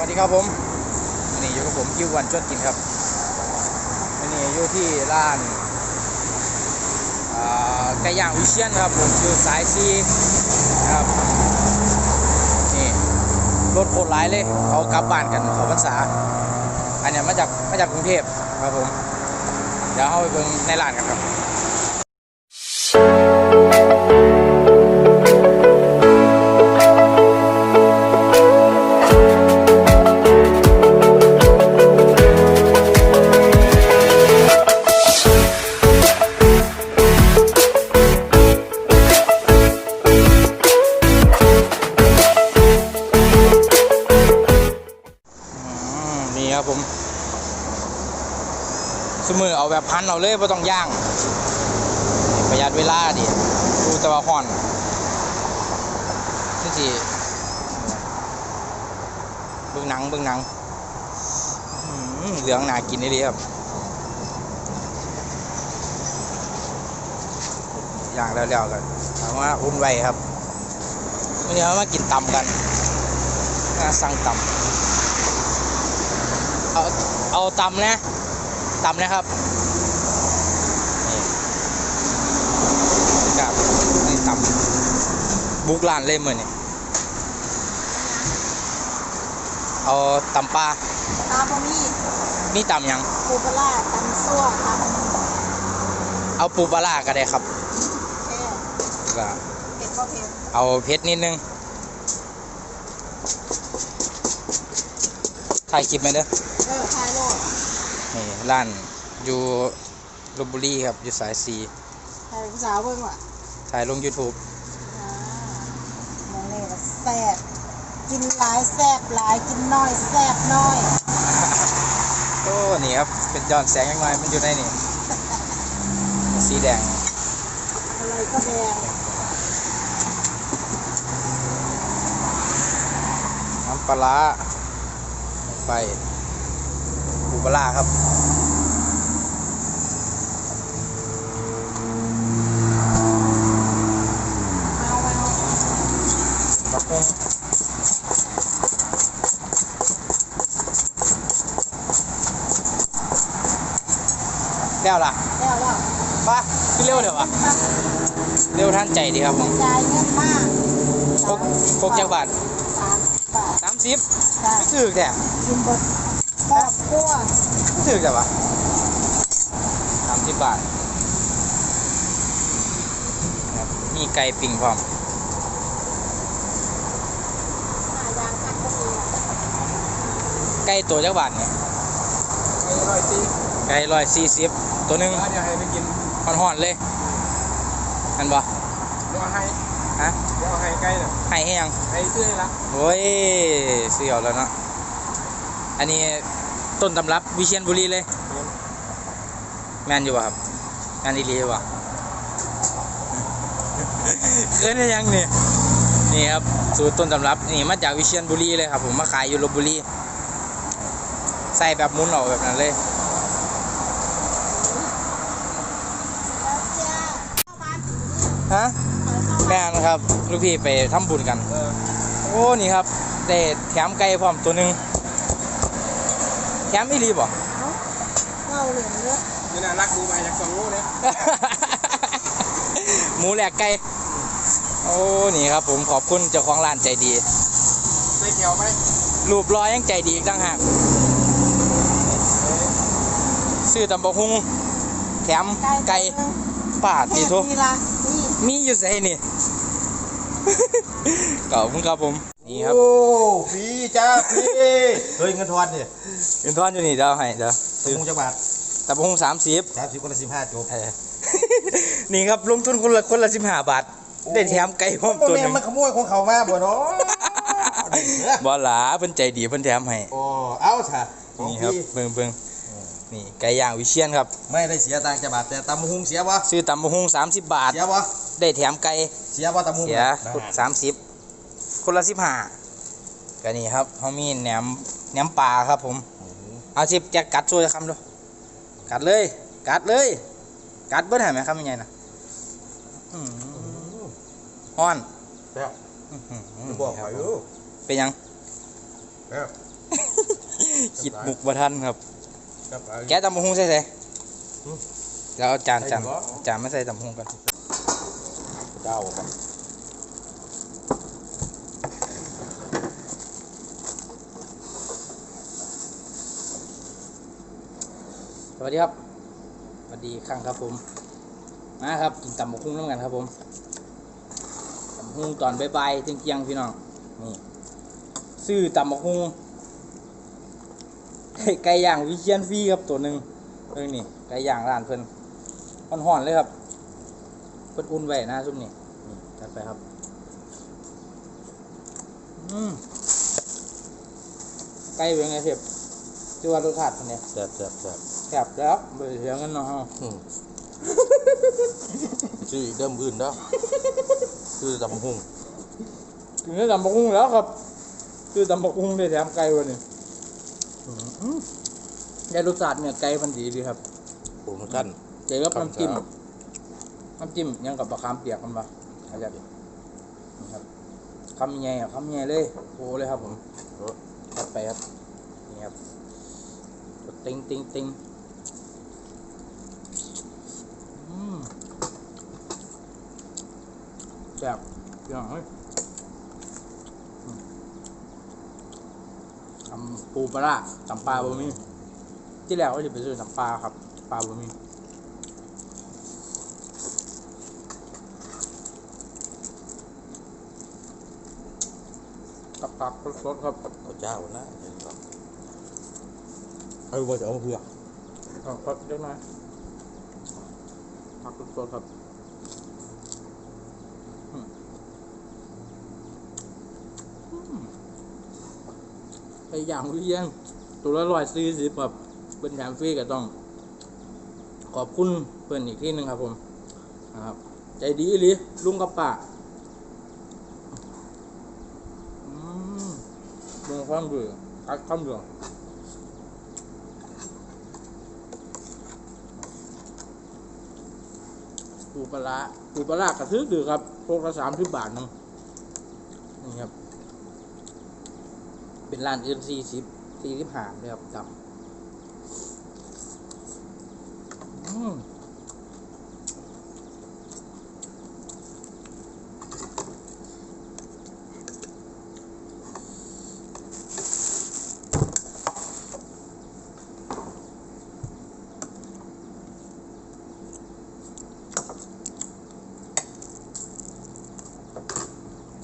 วัสดีครับผมวันนี้อยู่กับผมคิววันชวนกินครับวันนี้อยู่ที่ร้านไก่ย่างวิเชียนครับผมอยู่สายซีนะครับนี่รถโคตรร้ายเลยเขากลับบ้านกันเขาพรรษา อันนี้มาจากมาจากกรุงเทพครับผมเดี๋ยวเข้าไปเบิ่งในร้านกันครับ แบบพันเอาเลยไม่ต้องย่าง ประหยัดเวลาดิดูตะวันห่อนนี่สิเบื้องหนังเบื้องหนังเหลืองหนากินเลยครับอย่างแล้วๆกันถามว่าอุ่นไวครับวันนี้เรามากินตำกันสั่งตำเอาเอาตำนะตำนะครับนี่ครับนี่ตำ บุกลานเล่มเลยนี่เอาตำปลาตาบะมี่นี่ตำหยังปูปลาร้าตำซั่วค่ะเอาปูปลาร้าก็ได้ครับแค่ก็เผ็ดก็เผ็ดเอาเผ็ดนิดนึงถ่ายคลิปไหมเด้อเออทายโลดนี่ร้านอยู่ลบบุรีครับอยู่สายซีทายผู้สาวเบิ่งว่ะ ถ่ายลง YouTube อ่ามองนี่ว่าแซ่บกินหลายแซ่บหลายกินน้อยแซ่บน้อย โอ้นี่ครับ เป็นย้อนแสงยังไงมันอยู่ในนี่ สีแดง อะไรก็แดงน้ำปลาร้าลงไปปูปลาร้าครับ แล้วล่ะแล้วแล้วป้าขึ้นเร็วเดี๋ยววะมาเร็วท่านใจดีครับผมจ่ายเงินมากพกพกจักบาทสามสิบบาทสามสิบจ้ะไม่ถือแต่กินบดครอบครัวไม่ถือแต่วะสามสิบบาทครับมีไก่ปิ่งพร้อม หายางคัดก็มีอะ ไก่ตัวจักบาทเนี่ยไอ้ร้อยตีไก่ร้อยสี่สิบตัวหนึ่งเดี๋ยวให้ไปกินห่อนๆเลยอันบ่เดี๋ยวให้ฮะเดี๋ยวให้ใกล้หน่อยให้ให้ยังให้ชื่อละโอ้ยเสียวแล้วเนาะอันนี้ต้นตำรับวิเชียนบุรีเลยแมนอยู่ป่ะครับแมนอีหลีป่ะเคยได้ยังนี่นี่ครับสูตรต้นตำรับนี่มาจากวิเชียนบุรีเลยครับผมมาขายอยู่ลบบุรี ใส่แบบหมุนออกแบบนั้นเลยแล้วจ้าเข้าบ้านฮะเปิดเข้าแม่นครับลูกพี่ไปทำบุญกันเออโอ้นี่ครับได้แถมไก่พร้อมตัวหนึ่งแถมอีหลีบ่เล่าเหลืองเยอะนี่น่ารักดูไปจากสองโลเนี่ยหมูแหลกไก่โอ้นี่ครับผมขอบคุณเจ้าของร้านใจดีใส่เขียวไหมรูปรอยยังใจดีอีกต่างหาก ซื้อตำบกฮุงแถมไก่ป่าดตีทุนี่ละนี่มีอยู่ใส่นี่ขอบคุณครับผม นี่ครับ โอ้ฟรีจ้าฟรีเฮ้ยเงินทอนเนี่ยเงินทอนอยู่นี่เดี๋ยวให้เดี๋ยวสมุงจักบาทตำบกฮุงสามสิบสามสิบคนละสิบห้าจบเออนี่ครับลงทุนคนละคนละสิบห้าบาทได้แถมไก่พร้อมตัวหแม่นึ่งมันขโมยของเขามาบ่เนาะบ่หลาเพิ่นใจดีเพิ่นแถมให้โอ้เอาซะของนี่ฟครับรีเบิ่งเบิ่ง นี่ไก่ย่างวิเชียนครับ ไม่ได้เสียตังค์จักบาทแต่ตำบักหุงเสียบ่ซื้อตำบกฮุงสามสิบบาท เสียบ่ได้แถมไก่เสียบ่ตำบักหุงเสียสามสิบคนละสิบห้าก็นี่ครับเขามีแหนมแหนมปลาครับผม เอาชิบจะกัดช่วยคำดูกัดเลย กัดเลย กัดเบิ้ลเห็นไหมครับยังไงนะอื้อหือฮ้อนแซ่บอื้อหือบอกเขาอยู่เป็นยังแซ่บคิดบุกบ่ทันครับ กับไอ้แกะตำบักหุ่งใส่ใส่อืมแล้วเอาจานจานใส่ดีกว่าจานมาใส่ตำบักหุ่งกันเจ้าครับสวัสดีครับสวัสดีอีกครั้งครับผม มาครับกินตำบักหุ่งน้ำกันครับผมตำบักหุ่งตอนบ่ายๆเที่ยงๆพี่น้องนี่ซื้อตำบักหุ่ง ไก่ไก่ย่างวิเชียนฟรีครับตัวหนึ่งเรื่องนี่ไก่ย่างร้านเพิ่นห่อนๆเลยครับเพิ่นอุ่นไว้นะซุปนี่นี่จัดไปครับอืมไก่เป็นไงเชฟชื่อว่ารสชาติเป็นไงแซ่บแซ่บแซ่บแซ่บแล้วเบื่อเสียงกันเนาะอืมชื่ออีกเดิมอื่นเด้อคือตำหุ่งถึงได้ตำบักหุ่งแล้วครับ คือตำบักหุ่งได้แถมไก่วันนี้ อื้อหือได้รสชาติเนี่ยไก่มันดีดีครับโปรโมชั่น เจอกับน้ำจิ้มครับ น้ำจิ้มยังกับมะขามเปียกมันปะอาจารย์นี่ครับคำใหญ่อะคำใหญ่เลยโอ้เลยครับผมเออจัดไปครับนี่ครับติงติงติงอืมแซ่บอย่างเฮ้ยำปูปลาร้าตำปลาบะหมี่ที่แล้วก็จะไปซื้อตำปลาครับปลาบะหมี่กับผักสดๆครับเอาเจ้านะเดี๋ยวก่อนเอาไว้จะเอามาเพื่อผักสดเล็กน้อยผักสดๆครับอืมอืม ไออย่างวิเชียง ตัวละร้อยสี่สิบครับเป็นแถมฟรีก็ต้อง ขอบคุณเพื่อนอีกที่หนึ่งครับผมนะครับ ใจดีหรือลุงกับป้ามเมืองความเบื่อคักความเบื่อปูปลาปูปลาร้ากระทึกดือครับพวกละสามสิบบาทนึงนี่ครับ เป็นร้านอื่นสี่สิบสี่สิบห้าเลยครับกับอืม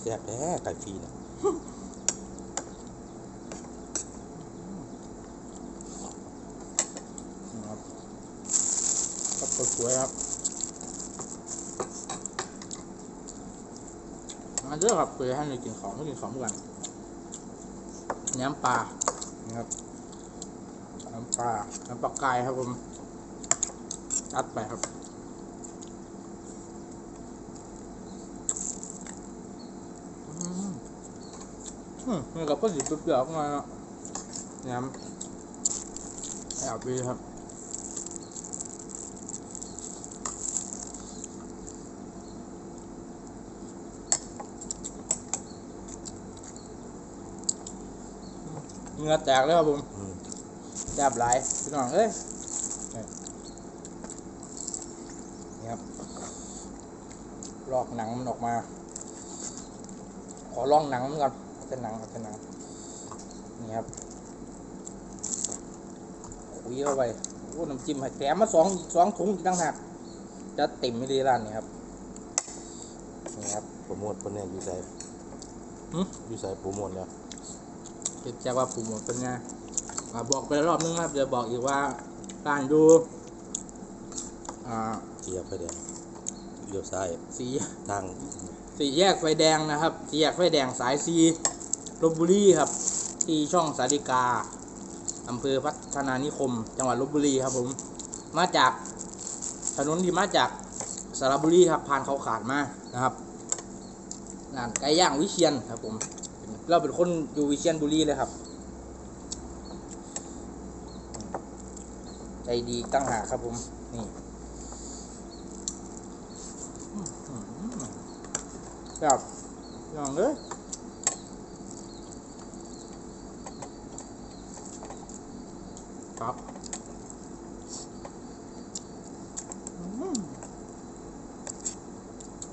แซ่บแท้ไก่ฟรีนะ นะครับครับ สวยครับมาเยอะครับเพื่อให้เรากินของไม่กินของกันน้ำปลานะครับน้ำปลาน้ำปลากายครับผมจัดไปครับอืมมนี่กับก็สิบเปรี้ยวๆออกมาเนาะน้ำแอบดีครับ เหงื่อแตกเลยครับผมอืมแซ่บหลายพี่น้องเอ้ยนี่นี่ครับลอกหนังมันออกมา ขอลองหนังมันก่อนเอาเป็นหนังเอาเป็นหนังนี่ครับคุยเข้าไปโอ้น้ำจิ้มให้แถมมาสองอีกสองถุงอีกต่างหากจะเต็มไม่ดีร้านนี้ครับนี่ครับ โปรโมทคนเนี้อยู่ใส่หึ อยู่ใส่โปรโมทแล้ว เก็บแจ้ว่าปูหมดเป็นไงอ่าบอกไปรอบนึงครับจะบอกอีกว่าการดูอ่าเจียบไฟแดงเลี้ยวซ้ายสีทางสี่แยกไฟแดงนะครับสี่แยกไฟแดงสายซีลบบุรีครับ ที่ช่องสาริกาอำเภอพัฒนานิคม จังหวัดลบบุรีครับผม มาจากถนนที่มาจากสระบุรีครับผ่านเขาขาดมานะครับร้านไก่ย่างวิเชียนครับผม เราเป็นคนอยู่วิเชียนบุรีเลยครับ ใจดีตั้งหาครับผม นี่อื้อหือครับอย่างเลยครับ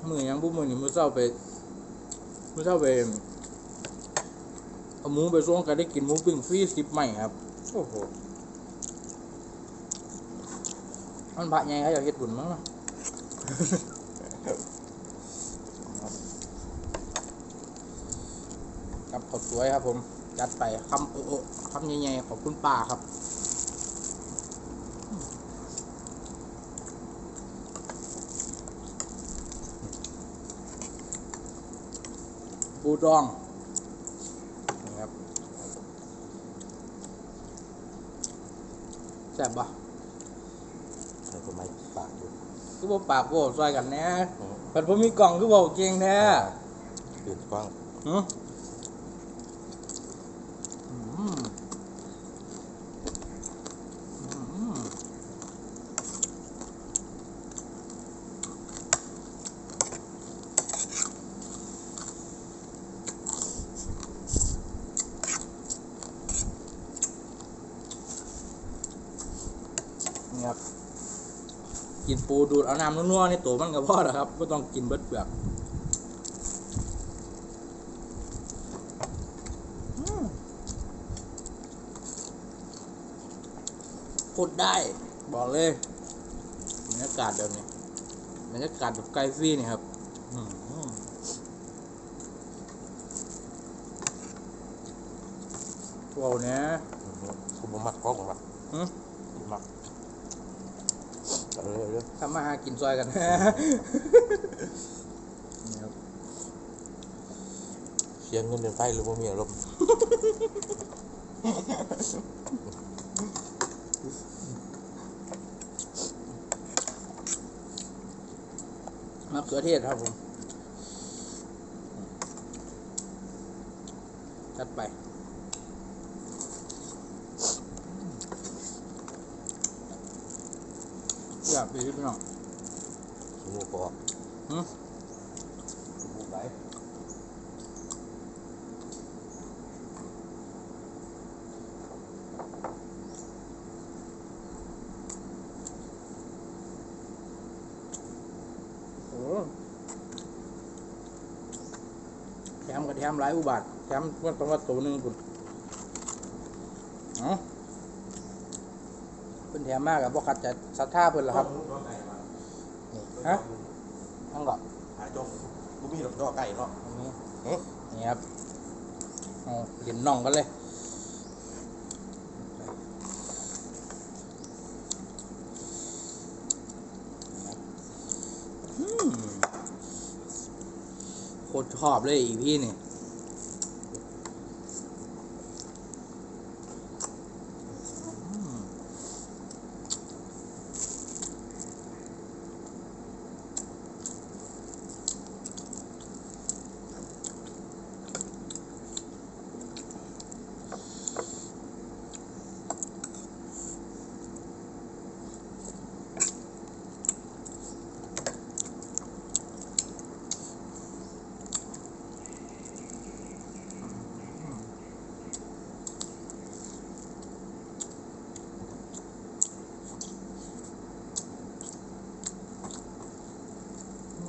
มือยังบุมือนี่มือเศร้าไปมือเศร้าไป เอาหมูไปส่งกันได้กินหมูปิ้งฟรีสิบใหม่ครับ โอ้โห มันบะไงครับอยากเฮ็ดบุญมั้งเนาะครับขอบสวยครับผม จัดไปคำโอ้โอคำใหญ่ๆขอบคุณป้าครับปูดองนี่ครับแซ่บปะใส่ตัวไม้ปากอยู่คือบ่ปากบ่ซอยกันแหน่อืมแต่ผมมีกล่องคือบ่เก่งแท้เปลี่ยนกว้าง หืออื นี่ครับ กินปูดูดเอาน้ำนัวๆในตัวมันก็พอแล้วครับไม่ต้องกินเบิดเปลือกอืมพูดได้บอกเลยบรรยากาศแบบนี้บรรยากาศแบบไกลฟรีนี่ครับอืมว้าวเนี่ยกูบ่มักกล้องมักหึบ่มัก เอาเรื่อยเรื่อยทำมาหากินซอยกัน นี่ครับเสียเงินเดือนไฟหรือว่ามีอารมณ์มะเขือเทศครับผม จัดไป อยากไปพี่น้องสมูกออกหืมสมูกไหลโอ้แถมกับแถมหลายอุบาทแถมว่าต้องว่าตัวหนึ่งคุณเอ้าเป็นแถมมากกับพวกขัดใจศรัทธาเพิ่นเหรอครับนี่ฮะทั้งก่อนหาจงกูมีดอกดอกไก่เนาะอันนี้เอ๊ะนี่ครับเอาเหรียญน่องกันเลยอืมโคตรชอบเลยอีพี่นี่อืม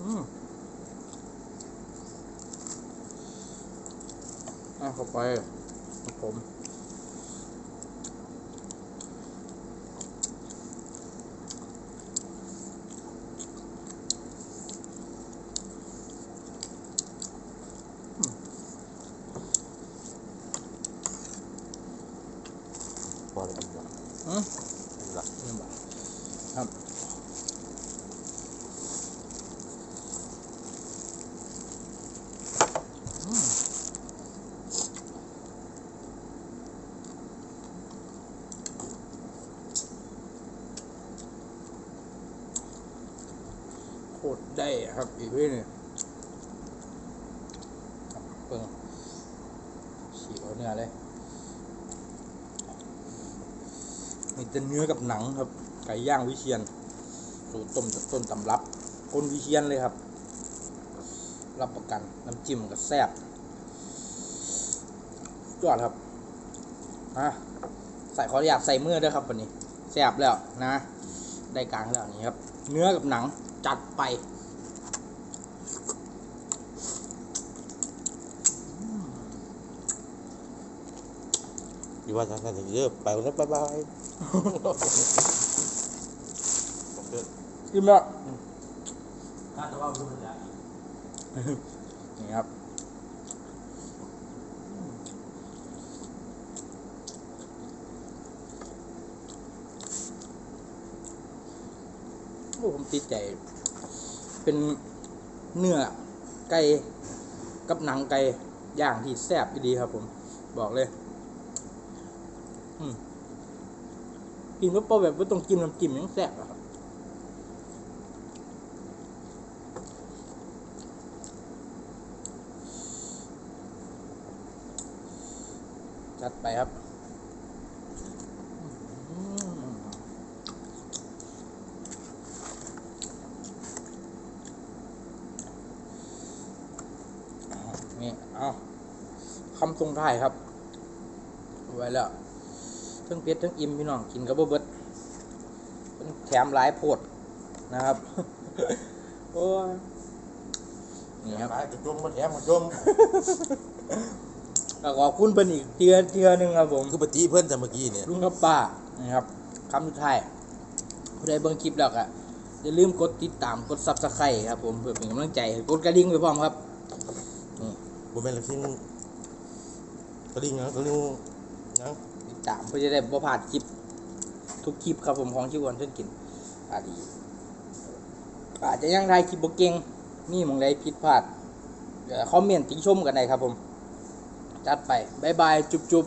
อืมอะ เข้าไปครับผม พอได้กินละ อืม กินละ นี่บ่ครับ อืมโค ตรได้ครับอีกพี่นี่ครับเพิ่งฉีกเอาเนื้อเลย มีแต่เนื้อกับหนังครับ ไก่ย่างวิเชียน สูตรต้มจากต้นตำรับคนวิเชียนเลยครับ รับประกันน้ำจิ้มก็แซ่บยอดครับอะใส่ขออนุญาตใส่มือด้วยครับวันนี้แซ่บแล้วนะ ได้กลางแล้วนี่ครับ เนื้อกับหนัง จัดไป อยู่ว่าทางนั้นเยอะไปแล้วบ๊ายบายอิ่มแล้วถ้าจะว่าคุณจะนี่ครับ ผมติดใจ เป็นเนื้อไก่กับหนังไก่ย่างที่แซ่บดีครับผม บอกเลยกินว่าพอแบบว่าต้องกินน้ำจิ้มยังแซ่บอะครับจัดไปครับอืมนี่ เอา คำทรงท้ายครับเอาไว้แล้วทั้งเผ็ดทั้งอิ่มพี่น้องกินกับบ่เบิดเพิ่นแถมหลายโพดนะครับโอ้ยนี่ครับขายกระจมมาแถมกระจมก็ขอบคุณเพิ่นอีกเทือเทือหนึงครับผมคือปฏิเพื่อนจะเมื่อกี้เนี่ยลุงกับป้านะครับคำสุดท้ายผู้ใดเบิ่งคลิปแล้วก็อย่าลืมกดติดตามกดซับสไครต์ครับผมเพื่อเป็นกำลังใจกดกระดิ่งไปพร้อมครับนี่บุแม่นละทิ้ง กระดิ่งนะกระดิ่งนะติดตามเพื่อจะได้บ่ผ่าดคลิป ทุกคลิปครับผมของชิวันเช่นกินอาดีอาจจะยังถ่ายคลิปบกเก่งมีมองไรผิดพลาดเดี๋ยวคอมเมนต์ติชมกันได้ครับผม จัดไปบายบาย จุบจุบ